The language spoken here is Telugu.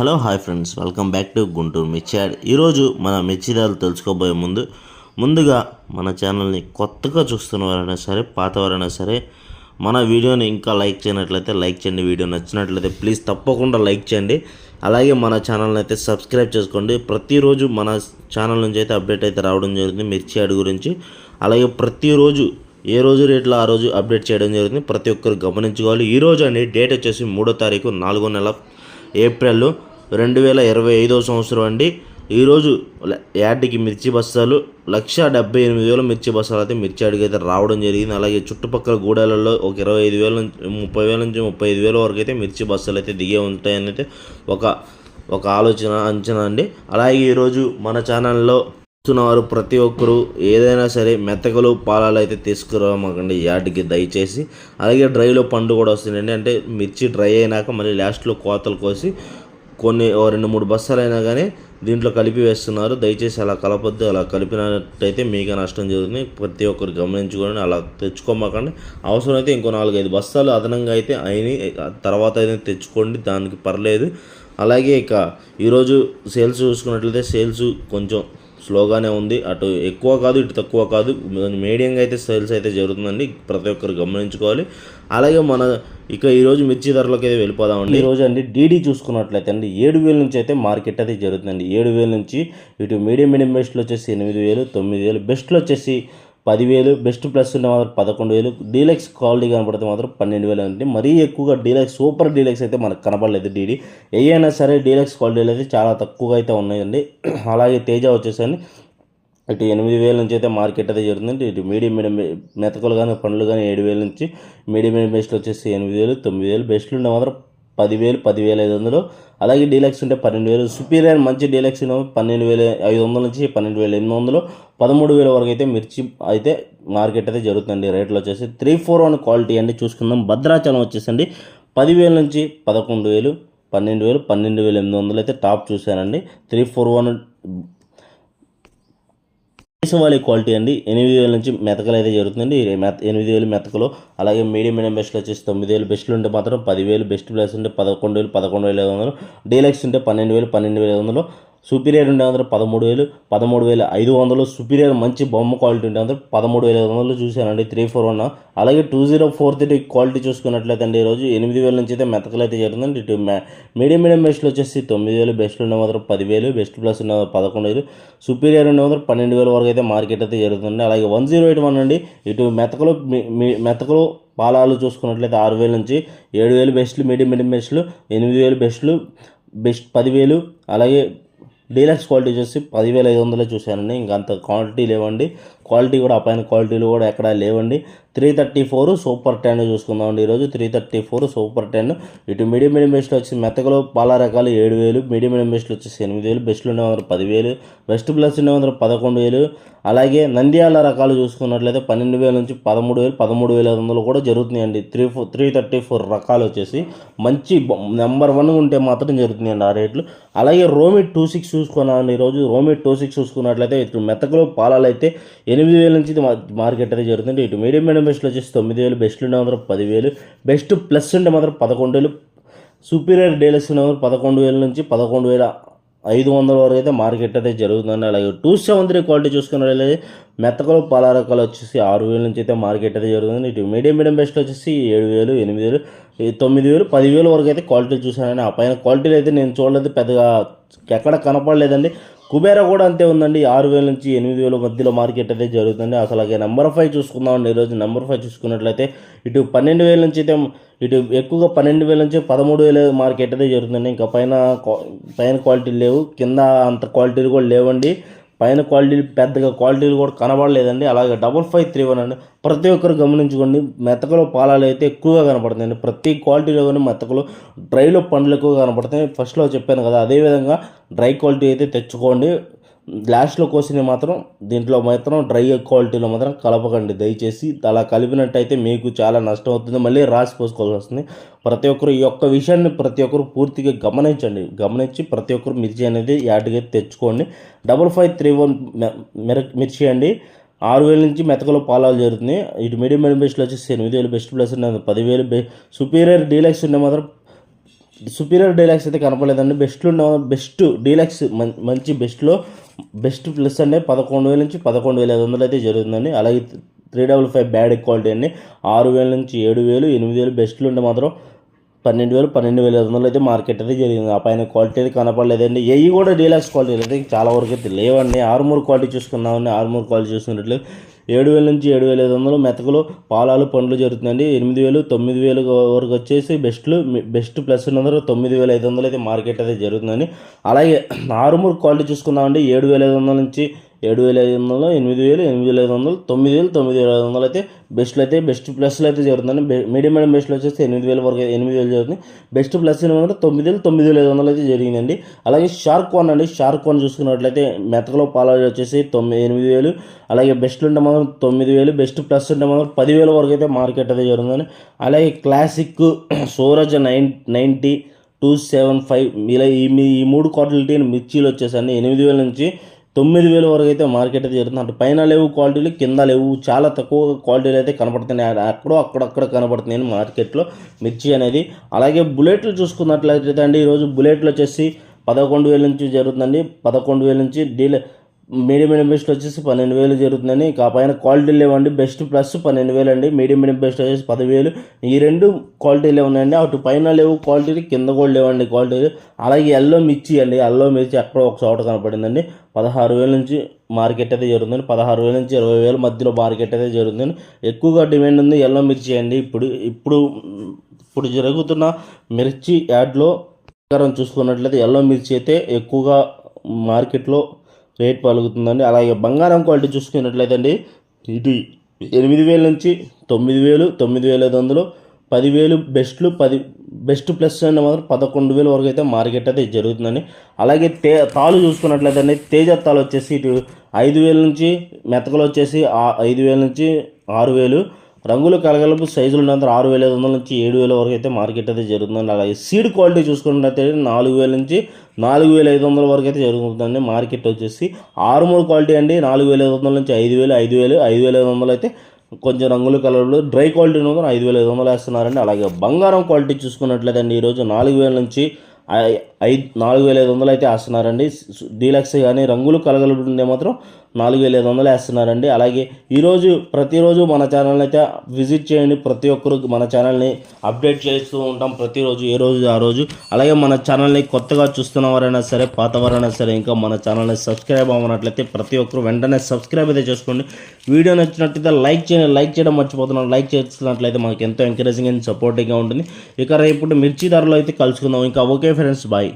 Hello hi friends. Welcome back to Guntur మిర్చియాడ్. ఈరోజు మన మిర్చి ధరలు తెలుసుకోబోయే ముందు ముందుగా మన ఛానల్ని కొత్తగా చూస్తున్న వారైనా సరే పాతవారైనా సరే మన వీడియోని ఇంకా లైక్ చేయనట్లయితే లైక్ చేయండి. వీడియో నచ్చినట్లయితే ప్లీజ్ తప్పకుండా లైక్ చేయండి. అలాగే మన ఛానల్ని అయితే సబ్స్క్రైబ్ చేసుకోండి. ప్రతిరోజు మన ఛానల్ నుంచి అయితే అప్డేట్ అయితే రావడం జరుగుతుంది మిర్చియాడ్ గురించి. అలాగే ప్రతిరోజు ఏ రోజు రేట్లో ఆ రోజు అప్డేట్ చేయడం జరుగుతుంది ప్రతి ఒక్కరు గమనించుకోవాలి. ఈ రోజు అండి డేట్ వచ్చేసి మూడో తారీఖు నాలుగో నెల ఏప్రిల్. రెండు వేల ఇరవై ఐదో సంవత్సరం అండి. ఈరోజు యాడ్కి మిర్చి బస్తాలు లక్ష డెబ్బై ఎనిమిది వేల మిర్చి బస్తాలు అయితే మిర్చి అడిగి అయితే రావడం జరిగింది. అలాగే చుట్టుపక్కల గూడాలలో ఒక ఇరవై ఐదు వేల నుంచి ముప్పై వేల నుంచి ముప్పై ఐదు వేల వరకు అయితే మిర్చి బస్తాలు అయితే దిగే ఉంటాయని అయితే ఒక ఒక ఆలోచన అంచనా అండి. అలాగే ఈరోజు మన ఛానల్లో చూస్తున్నవారు ప్రతి ఒక్కరు ఏదైనా సరే మెత్తకలు పాలాలు అయితే తీసుకురామాకండి యాడ్కి దయచేసి. అలాగే డ్రైలో పండు కూడా వస్తుందండి. అంటే మిర్చి డ్రై అయినాక మళ్ళీ లాస్ట్లో కోతలు కోసి కొన్ని ఓ రెండు మూడు బస్సులు అయినా కానీ దీంట్లో కలిపి వేస్తున్నారు. దయచేసి అలా కలపొద్దు. అలా కలిపినట్టయితే మీకు నష్టం జరుగుతుంది. ప్రతి ఒక్కరు గమనించుకోండి. అలా తెచ్చుకోమాకండి. అవసరమైతే ఇంకో నాలుగైదు బస్తాలు అదనంగా అయితే అయినాయి తర్వాత అయితే తెచ్చుకోండి. దానికి పర్లేదు. అలాగే ఇక ఈరోజు సేల్స్ చూసుకున్నట్లయితే సేల్స్ కొంచెం స్లోగానే ఉంది. అటు ఎక్కువ కాదు ఇటు తక్కువ కాదు. మీడియంగా అయితే సేల్స్ అయితే జరుగుతుందండి. ప్రతి ఒక్కరు గమనించుకోవాలి. అలాగే మన ఇక ఈరోజు మిర్చి ధరలోకి అయితే వెళ్ళిపోదామండి. ఈ అండి డీడీ చూసుకున్నట్లయితే అండి ఏడు వేల నుంచి అయితే మార్కెట్ అయితే జరుగుతుందండి. ఏడు వేల నుంచి ఇటు మీడియం మీడియం బెస్ట్లో వచ్చేసి ఎనిమిది వేలు తొమ్మిది వేలు బెస్ట్లో వచ్చేసి పదివేలు బెస్ట్ ప్లస్ ఉంటే మాత్రం పదకొండు వేలు. డీలక్స్ క్వాలిటీ కనపడితే మాత్రం పన్నెండు వేలు అంటే మరీ ఎక్కువగా డీలక్స్ సూపర్ డీలక్స్ అయితే మనకు కనపడలేదు డీడీ. ఏదైనా సరే డీలక్స్ క్వాలిటీలు అయితే చాలా తక్కువగా అయితే ఉన్నాయండి. అలాగే తేజ వచ్చేసరికి ఇటు ఎనిమిది వేల నుంచి అయితే మార్కెట్ అయితే జరుగుతుంది ఇటు మీడియం మీడియం మెతకలు కానీ పండ్లు కానీ ఏడు వేల నుంచి మీడియం మీడియం బెస్ట్లు వచ్చేసి ఎనిమిది వేలు తొమ్మిది వేలు. బెస్ట్లు ఉంటే మాత్రం పదివేలు పదివేల ఐదు వందలు. అలాగే డీలక్స్ ఉంటే పన్నెండు వేలు. సుపీరియర్ మంచి డీలక్స్ పన్నెండు వేల ఐదు వందల నుంచి పన్నెండు వేల ఎనిమిది వందలు. పదమూడు వేల వరకు అయితే మిర్చి అయితే మార్కెట్ అయితే జరుగుతుంది రేట్లు వచ్చేసి త్రీ ఫోర్ వన్ క్వాలిటీ అండి. చూసుకుందాం. భద్రాచలం వచ్చేసండి. పదివేల నుంచి పదకొండు వేలు పన్నెండు వేలు పన్నెండు వేల ఎనిమిది వందలు అయితే టాప్ చూశానండి. త్రీ ఫోర్ వన్ దేశవాళీ క్వాలిటీ అండి. ఎనిమిది వేల నుంచి మెతకలు అయితే జరుగుతుందండి. మెత ఎనిమిది వేలు మెతకలు అలాగే మీడియం మీడియం బెస్ట్లు వచ్చేసి తొమ్మిది వేలు బెస్ట్లు ఉంటే మాత్రం పదివేలు బెస్ట్ ప్లేస్ ఉంటే పదకొండు వేలు పదకొండు వేల ఐదు వందలు. డీలక్స్ ఉంటే పన్నెండు వేలు పన్నెండు వేల ఐదు వందలు. సూపీరియర్ ఉండే వందలు పదమూడు వేలు పదమూడు వేల ఐదు వందలు. సుపీరియర్ మంచి బొమ్మ క్వాలిటీ ఉండే వందలు పదమూడు వేల ఐదు వందలు చూశానండి త్రీ ఫోర్ వన్. అలాగే two zero four three quality చూసుకున్నట్లయితే అండి ఈరోజు ఎనిమిది వేల నుంచి అయితే మెతకలు అయితే జరుగుతుంది ఇటు మీడియం మీడియం బెస్ట్లు వచ్చేసి తొమ్మిది వేలు బెస్ట్లు ఉండే మాత్రం పదివేలు బెస్ట్ ప్లస్ ఉన్న పదకొండు వేలు. సుపీరియర్ ఉండే మాత్రం పన్నెండు వేల వరకు అయితే మార్కెట్ అయితే జరుగుతుంది అలాగే వన్ జీరో ఎయిట్ వన్ అండి ఇటు మెతకలు మీ- మెతకలు పాలాలు చూసుకున్నట్లయితే ఆరు వేల నుంచి ఏడు వేలు బెస్ట్లు మీడియం మీడియం బెస్ట్లు ఎనిమిది వేలు బెస్ట్లు బెస్ట్ పదివేలు అలాగే డీలక్స్ క్వాలిటీ చూసి పదివేల ఐదు వందలే చూశానండి. ఇంకా అంత క్వాలిటీ లేవండి. క్వాలిటీ కూడా ఆ పైన క్వాలిటీలు కూడా ఎక్కడా లేవండి. Three thirty four super ten చూసుకుందామండి. ఈరోజు three thirty four super ten. ఇటు మీడియం మీడియం బెస్ట్లు వచ్చి మెత్తకలో పాల రకాలు ఏడు వేలు. మీడియం మీడియం బెస్ట్లు వచ్చేసి ఎనిమిది వేలు. బెస్ట్లు ఉండే వందలు పదివేలు. బెస్ట్ ప్లస్ ఉండే వందలు పదకొండు వేలు. అలాగే నంద్యాల రకాలు చూసుకున్నట్లయితే పన్నెండు వేల నుంచి పదమూడు వేలు పదమూడు వేల ఐదు వందలు కూడా జరుగుతున్నాయండి. Three four three thirty four రకాలు వచ్చేసి మంచి నెంబర్ వన్ ఉంటే మాత్రం జరుగుతున్నాయండి ఆ రేట్లు. అలాగే రోమి టూ సిక్స్ చూసుకున్నాను ఈరోజు రోమి టూ సిక్స్ చూసుకున్నట్లయితే ఇటు మెత్తకలో పాలాలు అయితే ఎనిమిది వేల నుంచి ఇది మా- మార్కెట్ అయితే జరుగుతుంది ఇటు మీడియం మీడియం బెస్ట్లు వచ్చేసి తొమ్మిది వేలు బెస్ట్లు ఉండే మాత్రం పదివేలు. బెస్ట్ ప్లస్ ఉంటే మాత్రం పదకొండు వేలు. సూపీరియర్ డేలస్ ఉన్న మాత్రం పదకొండు వేల నుంచి పదకొండు వేల ఐదు వందల వరకు అయితే మార్కెట్ అయితే జరుగుతుంది అలాగే టూ సెవెన్ త్రీ క్వాలిటీ చూసుకున్నట్లయితే మెత్తకలు పాల రకాలు వచ్చేసి ఆరు వేల నుంచి అయితే మార్కెట్ అయితే జరుగుతుంది ఇటు మీడియం మీడియం బెస్ట్ వచ్చేసి ఏడు వేలు ఎనిమిది వేలు తొమ్మిది వేలు పదివేలు వరకు అయితే క్వాలిటీ చూసానండి ఆ పైన క్వాలిటీలు అయితే నేను చూడలేదు పెద్దగా ఎక్కడ కనపడలేదండి. కుబేర కూడా అంతే ఉందండి. ఆరు వేల నుంచి ఎనిమిది వేల మధ్యలో మార్కెట్ అయితే జరుగుతుంది. అసలు అలాగే నెంబర్ ఫైవ్ చూసుకుందామండి. ఈరోజు నెంబర్ ఫైవ్ చూసుకున్నట్లయితే ఇటు పన్నెండు వేల నుంచి అయితే ఇటు ఎక్కువగా పన్నెండు వేల నుంచి పదమూడు వేల మార్కెట్ అయితే జరుగుతుంది ఇంకా పైన పైన క్వాలిటీ లేవు. కింద అంత క్వాలిటీలు కూడా లేవండి. పైన క్వాలిటీలు పెద్దగా క్వాలిటీలు కూడా కనబడలేదండి. అలాగే డబల్ ఫైవ్ త్రీ వన్ అండి. ప్రతి ఒక్కరు గమనించుకోండి మెత్తకలో పాలాలు అయితే ఎక్కువగా కనపడుతాయండి ప్రతి క్వాలిటీలో కానీ మెతకలో డ్రైలో పండ్లు ఎక్కువ కనపడతాయి ఫస్ట్లో చెప్పాను కదా అదేవిధంగా డ్రై క్వాలిటీ అయితే తెచ్చుకోండి. గ్లాస్లో కోసినవి మాత్రం దీంట్లో మాత్రం డ్రై క్వాలిటీలో మాత్రం కలపకండి. దయచేసి అలా కలిపినట్టయితే మీకు చాలా నష్టం అవుతుంది. మళ్ళీ రాసి పోసుకోవాల్సి వస్తుంది. ప్రతి ఒక్కరు ఈ యొక్క విషయాన్ని ప్రతి ఒక్కరు పూర్తిగా గమనించండి. గమనించి ప్రతి ఒక్కరు మిర్చి అనేది యాడ్గా తెచ్చుకోండి. డబల్ ఫైవ్ త్రీ వన్ మిర్చి అండి. ఆరు వేల నుంచి మెతకలో పాలాలు జరుగుతుంది. ఇటు మీడియం మీడియం బెస్ట్లో వచ్చేసి ఎనిమిది వేలు బెస్ట్ ప్లస్ ఉన్నది పదివేలు బె సుపీరియర్ డీలక్స్ ఉండే మాత్రం సుపీరియర్ డీలక్స్ అయితే కనపడలేదండి. బెస్ట్లో ఉన్న బెస్ట్ డీలక్స్ మం- మంచి బెస్ట్లో బెస్ట్ ప్లస్ అంటే పదకొండు వేల నుంచి పదకొండు వేల ఐదు వందలు అయితే జరుగుతుందండి. అలాగే three double five bad quality అండి. ఆరు వేల నుంచి ఏడు వేలు ఎనిమిది వేలు బెస్ట్లు ఉంటే మాత్రం పన్నెండు వేలు పన్నెండు వేల ఐదు వందలు అయితే మార్కెట్ అయితే జరిగింది. ఆ పైన క్వాలిటీ అయితే కనపడలేదండి. ఏవి కూడా డీలాక్స్ క్వాలిటీ అయితే చాలా వరకు అయితే లేవండి. ఆరుమూరు క్వాలిటీ చూసుకున్నామండి ఆరుమూరు క్వాలిటీ చూసుకున్నట్లు ఏడు వేల నుంచి ఏడు వేల ఐదు వందలు మెతకలు పాలాలు పండ్లు జరుగుతుందండి ఎనిమిది వేలు తొమ్మిది వేలు వరకు వచ్చేసి బెస్ట్లు బెస్ట్ ప్లస్ ఉన్నందుకు తొమ్మిది వేల ఐదు వందలు అయితే మార్కెట్ అయితే జరుగుతుందండి. అలాగే ఆరుమూరు క్వాలిటీ చూసుకున్నామండి ఏడు వేల ఐదు వందల నుంచి ఏడు వేల ఐదు వందలు ఎనిమిది వేలు ఎనిమిది వేల ఐదు వందలు తొమ్మిది వేలు తొమ్మిది వేల ఐదు వందలు అయితే బెస్ట్లు అయితే బెస్ట్ ప్లస్లో అయితే జరుగుతుంది మీడియం మీడియం బెస్ట్లు వచ్చేసి ఎనిమిది వేల వరకు ఎనిమిది వేలు జరుగుతుంది. బెస్ట్ ప్లస్ ఏమంటే తొమ్మిది వేలు తొమ్మిది వేల ఐదు వందలు అయితే జరిగిందండి. అలాగే షార్క్ వన్ అండి. షార్క్ వన్ చూసుకున్నట్లయితే మెతకలో పాలాజీ వచ్చేసి తొమ్మిది ఎనిమిది వేలు. అలాగే బెస్ట్ ఉంటే మాత్రం తొమ్మిది వేలు. బెస్ట్ ప్లస్ ఉంటే మాత్రం పదివేల వరకు అయితే మార్కెట్ అయితే జరుగుతుంది. అలాగే classic Suraj nine ninety two seven five ఇలా ఈ మీ- ఈ మూడు క్వాలిటీ మిర్చీలు వచ్చేసండి ఎనిమిది వేల నుంచి తొమ్మిది వేల వరకు అయితే మార్కెట్ అయితే జరుగుతుంది. అంటే పైన లేవు క్వాలిటీలు కింద లేవు చాలా తక్కువ క్వాలిటీలు అయితే కనపడుతున్నాయి. అక్కడో అక్కడక్కడ కనపడుతున్నాయి మార్కెట్లో మిర్చి అనేది. అలాగే బుల్లెట్లు చూసుకున్నట్లయితే అండి ఈరోజు బుల్లెట్లు వచ్చేసి పదకొండు వేల నుంచి జరుగుతుందండి. పదకొండు వేల నుంచి డీలర్ మీడియం మీడియం బెస్ట్ వచ్చేసి పన్నెండు వేలు జరుగుతుందని. పైన క్వాలిటీ లేవండి. బెస్ట్ ప్లస్ పన్నెండు వేలు అండి. మీడియం మీడియం బెస్ట్ వచ్చేసి పదివేలు. ఈ రెండు క్వాలిటీలే ఉన్నాయండి అటు పైన లేవు క్వాలిటీ కింద కూడా లేవండి క్వాలిటీ. అలాగే ఎల్లో మిర్చి అండి. ఎల్లో మిర్చి అక్కడ ఒక చోట కనపడిందండి. పదహారు వేల నుంచి మార్కెట్ అయితే జరుగుతుంది పదహారు వేల నుంచి ఇరవై వేల మధ్యలో మార్కెట్ అయితే జరుగుతుంది ఎక్కువగా డిమాండ్ ఉంది ఎల్లో మిర్చి అండి. ఇప్పుడు ఇప్పుడు ఇప్పుడు జరుగుతున్న మిర్చి యాడ్లో ప్రకారం చూసుకున్నట్లయితే ఎల్లో మిర్చి అయితే ఎక్కువగా మార్కెట్లో రేట్ పలుకుతుందండి. అలాగే బంగారం క్వాలిటీ చూసుకున్నట్లయితే అండి ఇది ఎనిమిది వేల నుంచి తొమ్మిది వేలు తొమ్మిది వేల ఐదు వందలు పదివేలు బెస్ట్లు పది బెస్ట్ ప్లస్ అంటే మాత్రం పదకొండు వేల వరకు అయితే మార్కెట్ అయితే జరుగుతుందండి. అలాగే తే తాలు చూసుకున్నట్లయితే అండి తేజ తాలు వచ్చేసి ఇటు ఐదు వేల నుంచి మెతకలు వచ్చేసి ఐదు వేల నుంచి ఆరు వేలు రంగులు కలగలుపు సైజులు ఉన్నంత ఆరు వేల ఐదు వందల నుంచి ఏడు వేల వరకు అయితే మార్కెట్ అయితే జరుగుతుంది అలాగే సీడ్ క్వాలిటీ చూసుకున్నట్లయితే నాలుగు వేల నుంచి నాలుగు వేల ఐదు వందల వరకు అయితే జరుగుతుందండి మార్కెట్ వచ్చేసి. ఆరు మూడు క్వాలిటీ అండి నాలుగు వేల ఐదు వందల నుంచి ఐదు వేలు ఐదు వేలు ఐదు వేల ఐదు వందలు అయితే కొంచెం రంగులు కలర్లు డ్రై క్వాలిటీ మాత్రం ఐదు వేల ఐదు వందలు వేస్తున్నారండి. అలాగే బంగారం క్వాలిటీ చూసుకున్నట్లయితే అండి ఈరోజు నాలుగు వేల నుంచి ఐదు నాలుగు వేల ఐదు వందలు అయితే వేస్తున్నారండి. డీలక్స్ కానీ రంగులు కలగలుపు మాత్రం నాలుగు వేల ఐదు వందలు వేస్తున్నారండి. అలాగే ఈరోజు ప్రతిరోజు మన ఛానల్ని అయితే విజిట్ చేయండి. ప్రతి ఒక్కరు మన ఛానల్ని అప్డేట్ చేస్తూ ఉంటాం. ప్రతిరోజు ఏ రోజు ఆ రోజు. అలాగే మన ఛానల్ని కొత్తగా చూస్తున్న వారైనా సరే పాతవారైనా సరే ఇంకా మన ఛానల్ని సబ్స్క్రైబ్ అవ్వనట్లయితే ప్రతి ఒక్కరు వెంటనే సబ్స్క్రైబ్ అయితే చేసుకోండి. వీడియో నచ్చినట్లయితే లైక్ చేయండి. లైక్ చేయడం మర్చిపోతున్నాను లైక్ చేస్తున్నట్లయితే మాకు ఎంతో ఎంకరేజింగ్ అండ్ సపోర్టింగ్గా ఉంటుంది. ఇక రేపు మిర్చి ధరలో అయితే కలుసుకుందాం. ఇంకా ఓకే ఫ్రెండ్స్ బాయ్